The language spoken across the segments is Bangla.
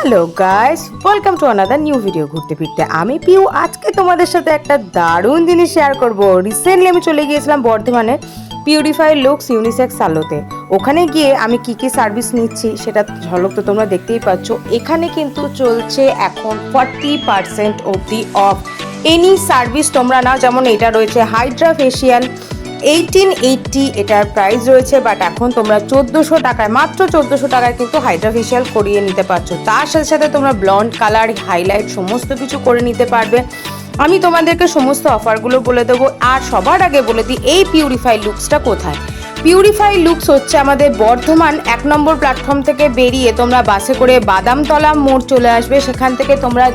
Hello guys welcome to another new video ঘুরতে ফিরতে। আমি পিউ। আজকে তোমাদের সাথে একটা দারুণ জিনিস শেয়ার করব। রিসেন্টলি আমি চলে গিয়েছিলাম বর্ধমানে পিউরিফাই লুকস ইউনিসেক্স সালোতে ওখানে গিয়ে আমি কি কি সার্ভিস নিচ্ছি সেটা ঝলক তো তোমরা দেখতেই পাচ্ছ। এখানে কিন্তু চলছে এখন ফর্টি পার্সেন্ট অবধি অফ এনি সার্ভিস তোমরা নাও, যেমন এটা রয়েছে হাইড্রা ফেশিয়াল এইটিন এইটটি এটার প্রাইস রয়েছে বাট এখন তোমরা চোদ্দোশো টাকায়, মাত্র চোদ্দোশো টাকায় কিন্তু হাইড্রা ফেশিয়াল করিয়ে নিতে পারছ। তার সাথে সাথে তোমরা ব্লন্ড কালার হাইলাইট সমস্ত কিছু করে নিতে পারবে। আমি তোমাদেরকে সমস্ত অফারগুলো বলে দেবো, আর সবার আগে বলে দিই, এই পিউরিফাই লুকসটা কোথায়? পিউরিফাই লুকস হচ্ছে আমাদের বর্ধমান এক নম্বর প্ল্যাটফর্ম থেকে বেরিয়ে তোমরা বাসে করে বাদামতলা মোড় চলে আসবে। সেখান থেকে তোমরা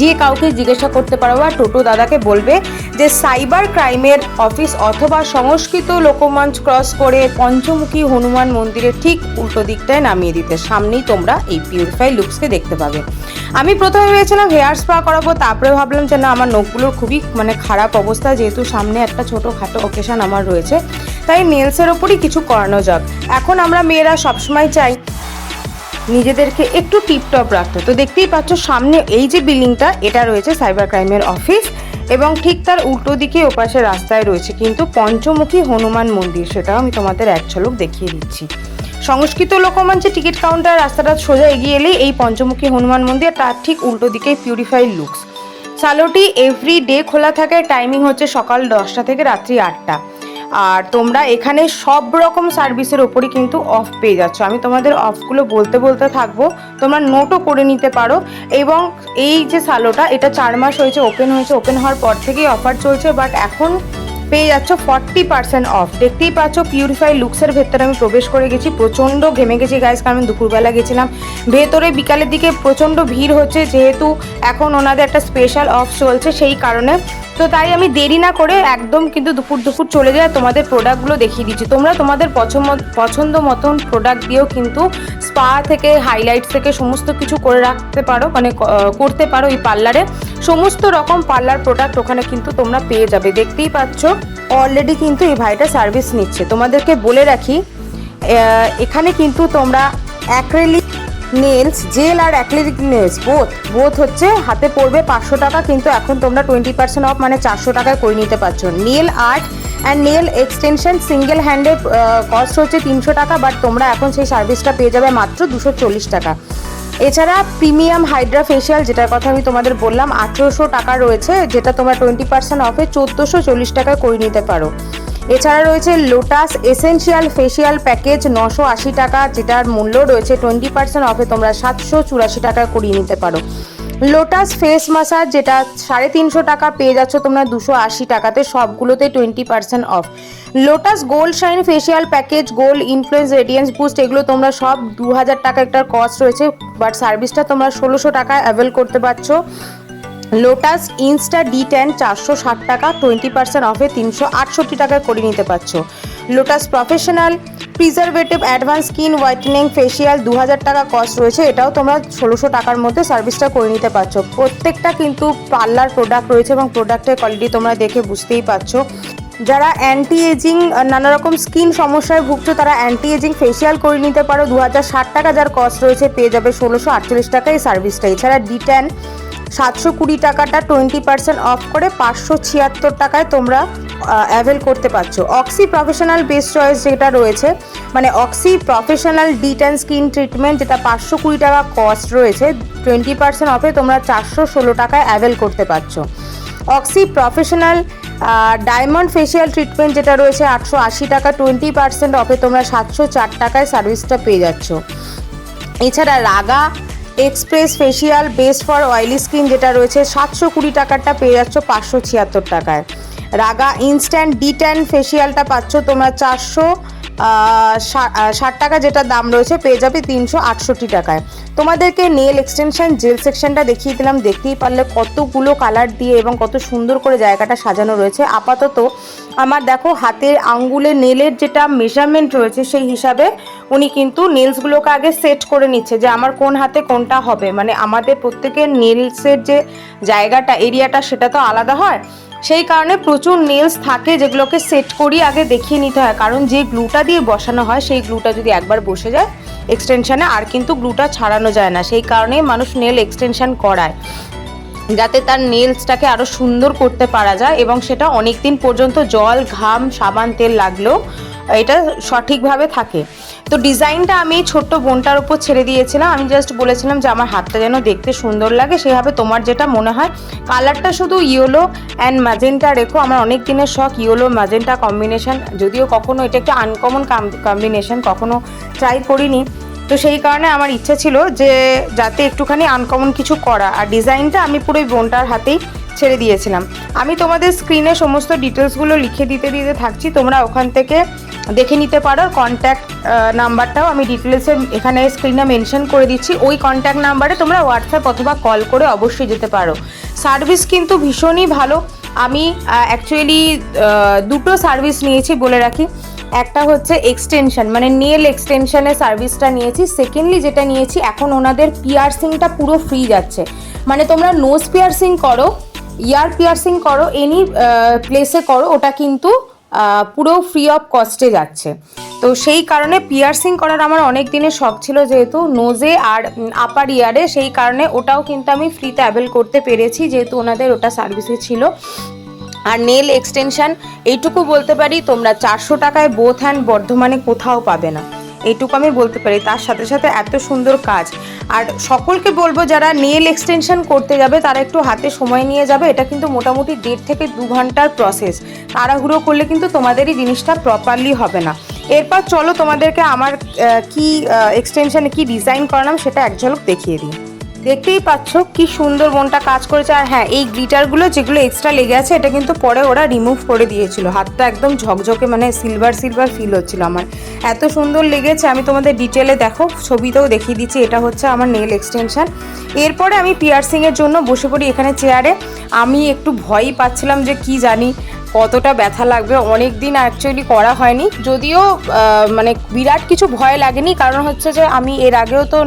যে কাউকে জিজ্ঞাসা করতে পারো বা টোটো দাদাকে বলবে যে সাইবার ক্রাইমের অফিস অথবা সংস্কৃত লোকমঞ্চ ক্রস করে পঞ্চমুখী হনুমান মন্দিরের ঠিক উল্টো দিকটায় নামিয়ে দিতে। সামনেই তোমরা এই পিউরিফাই লুকসকে দেখতে পাবে। আমি প্রথমে ভেবেছিলাম হেয়ার স্পা করাবো, তারপরে ভাবলাম যে না, আমার নখগুলোর খুবই মানে খারাপ অবস্থা, যেহেতু সামনে একটা ছোটো খাটো অকেশন আমার রয়েছে। তাই নেলসের ওপরই কিছু করানো যাক। এখন আমরা মেয়েরা সবসময় চাই নিজেদেরকে একটু টিপটপ রাখতো। তো দেখতেই পাচ্ছ, সামনে এই যে বিল্ডিংটা, এটা রয়েছে সাইবার ক্রাইমের অফিস এবং ঠিক তার উল্টো দিকে ওপাশে রাস্তায় রয়েছে কিন্তু পঞ্চমুখী হনুমান মন্দির, সেটাও আমি তোমাদের এক ঝলক দেখিয়ে দিচ্ছি। সংস্কৃত লোকমঞ্চে টিকিট কাউন্টার রাস্তাটা সোজা এগিয়ে এলেই এই পঞ্চমুখী হনুমান মন্দির তার ঠিক উল্টো দিকেই পিউরিফাইড লুকস। সালোটি এভরি ডে খোলা থাকে টাইমিং হচ্ছে সকাল দশটা থেকে রাত্রি আটটা। আর তোমরা এখানে সব রকম সার্ভিসের ওপরই কিন্তু অফ পেয়ে যাচ্ছ। আমি তোমাদের অফগুলো বলতে বলতে থাকব। তোমরা নোটও করে নিতে পারো। এবং এই যে সালোটা, এটা চার মাস হয়েছে ওপেন হয়েছে। ওপেন হওয়ার পর থেকেই অফার চলছে বাট এখন পেয়ে যাচ্ছ ফর্টি পার্সেন্ট অফ দেখতেই পাচ্ছ পিউরিফাই লুকসের ভেতরে আমি প্রবেশ করে গেছি। প্রচণ্ড ঘেমে গেছি গাইস কারণ আমি দুপুরবেলা গেছিলাম। ভেতরে বিকালের দিকে প্রচণ্ড ভিড় হচ্ছে, যেহেতু এখন ওনাদের একটা স্পেশাল অফ চলছে, সেই কারণে তো তাই আমি দেরি না করে একদম কিন্তু দুপুর দুপুর চলে যায়, তোমাদের প্রোডাক্টগুলো দেখিয়ে দিচ্ছি। তোমরা তোমাদের পছন্দ পছন্দ মতন প্রোডাক্ট দিয়েও কিন্তু স্পা থেকে হাইলাইট থেকে সমস্ত কিছু করে রাখতে পারো মানে করতে পারো এই পার্লারে সমস্ত রকম পার্লার প্রোডাক্ট ওখানে কিন্তু তোমরা পেয়ে যাবে। দেখতেই পাচ্ছ অলরেডি কিন্তু এই ভাইটা সার্ভিস নিচ্ছে। তোমাদেরকে বলে রাখি এখানে কিন্তু তোমরা অ্যাক্রেলিক নেলস জেল আর অ্যাক্রিলিক নেলস বোথ বোথ হচ্ছে হাতে পড়বে পাঁচশো টাকা, কিন্তু এখন তোমরা টোয়েন্টি পার্সেন্ট অফ মানে চারশো টাকায় করে নিতে পারছ। Nail art and nail extension single হ্যান্ডে cost হচ্ছে তিনশো টাকা বাট তোমরা এখন সেই সার্ভিসটা পেয়ে যাবে মাত্র দুশো চল্লিশ টাকা। এছাড়া প্রিমিয়াম হাইড্রা ফেশিয়াল যেটার কথা আমি তোমাদের বললাম, আঠেরোশো টাকা রয়েছে, যেটা তোমরা টোয়েন্টি পার্সেন্ট অফে চোদ্দোশো চল্লিশ টাকায় করে নিতে পারো। এছাড়া রয়েছে লোটাস এসেনশিয়াল ফেসিয়াল প্যাকেজ নশো আশি টাকা, যেটার মূল্য রয়েছে টোয়েন্টি পার্সেন্ট অফে তোমরা সাতশো চুরাশি টাকায় করিয়ে নিতে পারো। লোটাস ফেস মাসাজ যেটা সাড়ে তিনশো টাকা পেয়ে যাচ্ছ, তোমরা দুশো আশি টাকাতে সবগুলোতে twenty percent off Lotus gold shine facial package gold influence radiance boost এগুলো তোমরা সব দু হাজার টাকা একটা কস্ট রয়েছে বাট সার্ভিসটা তোমরা ষোলোশো টাকায় অ্যাভেল করতে পারছ। লোটাস ইনস্টা ডি টেন চারশো ষাট টাকা টোয়েন্টি পার্সেন্ট অফে তিনশো আটষট্টি টাকায় করে নিতে পারছ। Lotus professional preservative advance skin whitening facial দু হাজার টাকা কস্ট রয়েছে, এটাও তোমরা ষোলোশো টাকার মধ্যে সার্ভিসটা করে নিতে পারছ। প্রত্যেকটা কিন্তু পার্লার প্রোডাক্ট রয়েছে এবং প্রোডাক্টের কোয়ালিটি তোমরা দেখে বুঝতেই পারছ। যারা অ্যান্টি এজিং নানা রকম স্কিন সমস্যায় ভুগছো, তারা অ্যান্টি এজিং ফেশিয়াল করে নিতে পারো। দু হাজার ষাট টাকা যার কস্ট রয়েছে, পেয়ে যাবে ষোলোশো আটচল্লিশ টাকা এই সার্ভিসটা এছাড়া ডিট্যান সাতশো কুড়ি টাকাটা টোয়েন্টি পার্সেন্ট অফ করে পাঁচশো ছিয়াত্তর টাকায় তোমরা অ্যাভেল করতে পারছ। অক্সি প্রফেশনাল বেস্ট চয়েস যেটা রয়েছে মানে অক্সি প্রফেশনাল ডিট অ্যান্ড স্কিন ট্রিটমেন্ট যেটা পাঁচশো কুড়ি টাকা কস্ট রয়েছে টোয়েন্টি পার্সেন্ট অফে তোমরা চারশো ষোলো টাকায় অ্যাভেল করতে পারছ। Oxy professional diamond facial treatment যেটা রয়েছে, আটশো আশি টাকা টোয়েন্টি পার্সেন্ট অফে তোমরা সাতশো চার টাকায় সার্ভিসটা পেয়ে যাচ্ছ। এছাড়া Raaga express facial best for oily skin যেটা রয়েছে, সাতশো কুড়ি টাকারটা পেয়ে যাচ্ছ পাঁচশো ছিয়াত্তর টাকায়। রাগা ইনস্ট্যান্ট ডি ফেসিয়ালটা পাচ্ছ তোমরা চারশো ষাট টাকা যেটা দাম রয়েছে, পেয়ে যাবে তিনশো আটষট্টি টাকায়। তোমাদেরকে নেল এক্সটেনশন জেল সেকশনটা দেখিয়ে দিলাম, দেখতেই পারলে কতগুলো কালার দিয়ে এবং কত সুন্দর করে জায়গাটা সাজানো রয়েছে। আপাতত আমার দেখো হাতের আঙ্গুলে নেলের যেটা মেজারমেন্ট রয়েছে, সেই হিসাবে উনি কিন্তু নেলসগুলোকে আগে সেট করে নিচ্ছে যে আমার কোন হাতে কোনটা হবে। মানে আমাদের প্রত্যেকের নেলসের যে জায়গাটা এরিয়াটা সেটা তো আলাদা হয়। সেই কারণে প্রচুর নেলস থাকে যেগুলোকে সেট করি আগে দেখিয়ে নিতে হয়। কারণ যে গ্লুটা দিয়ে বসানো হয়, সেই গ্লুটা যদি একবার বসে যায় এক্সটেনশানে আর কিন্তু গ্লুটা ছাড়ানো যায় না। সেই কারণেই মানুষ নেল এক্সটেনশন করায়। যাতে তার নেলসটাকে আরও সুন্দর করতে পারা যায় এবং সেটা অনেক দিন পর্যন্ত জল, ঘাম, সাবান, তেল লাগলেও এটা সঠিকভাবে থাকে। তো ডিজাইনটা আমি ছোট্ট বোনটার উপর ছেড়ে দিয়েছিলাম। আমি জাস্ট বলেছিলাম যে আমার হাতটা যেন দেখতে সুন্দর লাগে, সেভাবে তোমার যেটা মনে হয়। কালারটা শুধু ইয়েলো অ্যান্ড ম্যাজেন্টা রেখো, আমার অনেক দিনের শখ ইয়েলো ম্যাজেন্টা কম্বিনেশন যদিও কখনো এটা একটা আনকমন কম্বিনেশান কখনো ট্রাই করিনি। তো সেই কারণে আমার ইচ্ছা ছিল যে যাতে একটুখানি আনকমন কিছু করা। আর ডিজাইনটা আমি পুরো বোনটার হাতেই ছেড়ে দিয়েছিলাম। আমি তোমাদের স্ক্রিনে সমস্ত ডিটেলসগুলো লিখে দিতে দিতে থাকছি। তোমরা ওখান থেকে দেখে নিতে পারো। কন্ট্যাক্ট নাম্বারটাও আমি ডিটেলসে এখানে স্ক্রিনে মেনশন করে দিচ্ছি। ওই কন্ট্যাক্ট নাম্বারে তোমরা হোয়াটসঅ্যাপ অথবা কল করে অবশ্যই যেতে পারো। সার্ভিস কিন্তু ভীষণই ভালো। আমি অ্যাকচুয়ালি দুটো সার্ভিস নিয়েছি বলে রাখি। একটা হচ্ছে এক্সটেনশন মানে নেল এক্সটেনশনের সার্ভিসটা নিয়েছি। সেকেন্ডলি যেটা নিয়েছি, এখন ওনাদের পিয়ারসিংটা পুরো ফ্রি যাচ্ছে। মানে তোমরা নোজ পিয়ারসিং করো ইয়ার পিয়ার্সিং করো এনি প্লেসে করো, ওটা কিন্তু পুরো ফ্রি অফ কস্টে যাচ্ছে। তো সেই কারণে পিয়ার্সিং করার আমার অনেক দিনের শখ ছিল যেহেতু নোজে আর আপার ইয়ারে সেই কারণে ওটাও কিন্তু আমি ফ্রিতে অ্যাভেল করতে পেরেছি, যেহেতু ওনাদের ওটা সার্ভিসে ছিল। আর নেল এক্সটেনশান এইটুকু বলতে পারি, তোমরা চারশো টাকায় বোথ হ্যান্ড বর্ধমানে কোথাও পাবে না। এইটুকু আমি বলতে পারি। তার সাথে সাথে এত সুন্দর কাজ। আর সকলকে বলব, যারা নেল এক্সটেনশন করতে যাবে, তারা একটু হাতে সময় নিয়ে যাবে। এটা কিন্তু মোটামুটি দেড় থেকে দু ঘণ্টার প্রসেস তাড়াহুড়ো করলে কিন্তু তোমাদেরই জিনিসটা প্রপারলি হবে না। এরপর চলো তোমাদেরকে আমার কি এক্সটেনশানে কি ডিজাইন করালাম সেটা এক ঝলক দেখিয়ে দিই। দেখতেই পাচ্ছ কি সুন্দর মনটা কাজ করেছে। আর হ্যাঁ এই গ্লিটারগুলো যেগুলো এক্সট্রা লেগে আছে, এটা কিন্তু পরে ওরা রিমুভ করে দিয়েছিল। হাতটা একদম ঝকঝকে মানে সিলভার সিলভার ফিল হচ্ছিল আমার। এত সুন্দর লেগেছে, আমি তোমাদের ডিটেলে দেখো, ছবিতেও দেখিয়ে দিচ্ছি, এটা হচ্ছে আমার নেল এক্সটেনশন এরপরে আমি পিয়ার্সিংয়ের জন্য বসে পড়ি এখানে চেয়ারে আমি একটু ভয়ই পাচ্ছিলাম যে কি জানি কতটা ব্যথা লাগবে অনেক দিন অ্যাকচুয়ালি করা হয়নি। যদিও মানে বিরাট কিছু ভয় লাগেনি, কারণ হচ্ছে যে আমি এর আগেও তো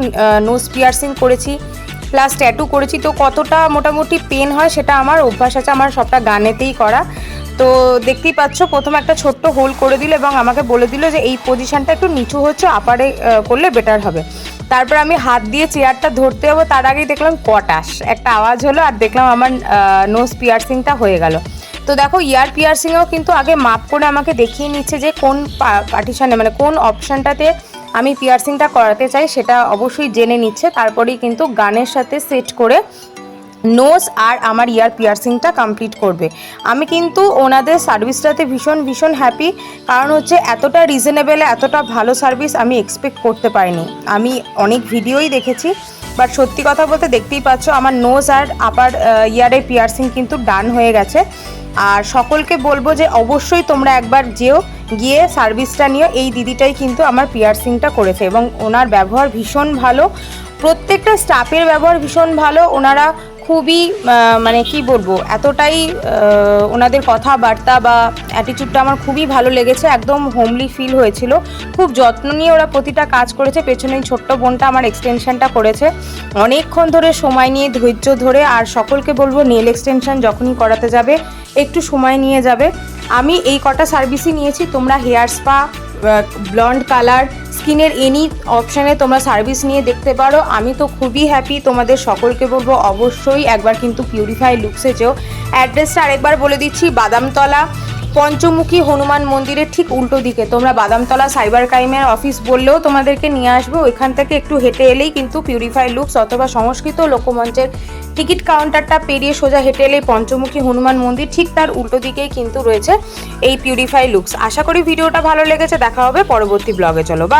নোজ পিয়ার্সিং করেছি। প্লাস ট্যাটু করেছি, তো কতটা মোটামুটি পেন হয় সেটা আমার অভ্যাস আছে, আমার সবটা গানেতেই করা। তো দেখতেই পাচ্ছ, প্রথমে একটা ছোট্ট হোল করে দিল এবং আমাকে বলে দিল যে এই পজিশনটা একটু নিচু হচ্ছে আপারে করলে বেটার হবে। তারপর আমি হাত দিয়ে চেয়ারটা ধরতে যাব, তার আগেই দেখলাম কটাস একটা আওয়াজ হলো আর দেখলাম আমার নোজ পিয়ার্সিংটা হয়ে গেল। তো দেখো ইয়ার পিয়ার্সিংয়েও কিন্তু আগে মাপ করে আমাকে দেখিয়ে নিচ্ছে যে কোন পার্টিশানে মানে কোন অপশানটাতে আমি পিয়ার্সিংটা করাতে চাই সেটা অবশ্যই জেনে নিচ্ছে, তারপরেই কিন্তু গানের সাথে সেট করে নোজ আর আমার ইয়ার পিয়ার্সিংটা কমপ্লিট করবে। আমি কিন্তু ওনাদের সার্ভিসটাতে ভীষণ ভীষণ হ্যাপি কারণ হচ্ছে এতটা রিজনেবেলে এতটা ভালো সার্ভিস আমি এক্সপেক্ট করতে পারিনি। আমি অনেক ভিডিওই দেখেছি বাট সত্যি কথা বলতে দেখতেই পাচ্ছ আমার নোজ আর আপার ইয়ারের পিয়ার্সিং কিন্তু ডান হয়ে গেছে। আর সকলকে বলব যে অবশ্যই তোমরা একবার যেও গিয়ে সার্ভিসটা নিও এই দিদিটাই কিন্তু আমার পিয়ার্সিংটা করেছে এবং ওনার ব্যবহার ভীষণ ভালো। প্রত্যেকটা স্টাফের ব্যবহার ভীষণ ভালো। ওনারা খুবই মানে কি বলব, এতটাই ওনাদের কথাবার্তা বা অ্যাটিচিউডটা আমার খুবই ভালো লেগেছে। একদম হোমলি ফিল হয়েছিল। খুব যত্ন নিয়ে ওরা প্রতিটা কাজ করেছে। পেছনে ছোট্ট বোনটা আমার এক্সটেনশনটা করেছে। অনেকক্ষণ ধরে সময় নিয়ে, ধৈর্য ধরে, আর সকলকে বলব নেল এক্সটেনশন যখনই করাতে যাবে, একটু সময় নিয়ে যাবে। আমি এই কটা সার্ভিসই নিয়েছি। তোমরা হেয়ার স্পা ব্লন্ড কালার স্কিনের এনি অপশানে তোমরা সার্ভিস নিয়ে দেখতে পারো। আমি তো খুবই হ্যাপি তোমাদের সকলকে বলব অবশ্যই একবার কিন্তু পিউরিফাই লুকসে যেও। অ্যাড্রেসটা আরেকবার বলে দিচ্ছি, বাদামতলা পঞ্চমুখী হনুমান মন্দিরের ঠিক উল্টো দিকে। তোমরা বাদামতলা সাইবার ক্রাইমের অফিস বললেও তোমাদেরকে নিয়ে আসব। ওইখান থেকে একটু হেঁটে এলেই কিন্তু পিউরিফাই লুকস অথবা সংস্কৃত লোকমঞ্চের টিকিট কাউন্টারটা পেরিয়ে সোজা হেঁটে এলেই পঞ্চমুখী হনুমান মন্দির ঠিক তার উল্টো দিকেই কিন্তু রয়েছে এই পিউরিফাই লুকস আশা করি ভিডিওটা ভালো লেগেছে। দেখা হবে পরবর্তী ব্লগে চলো বা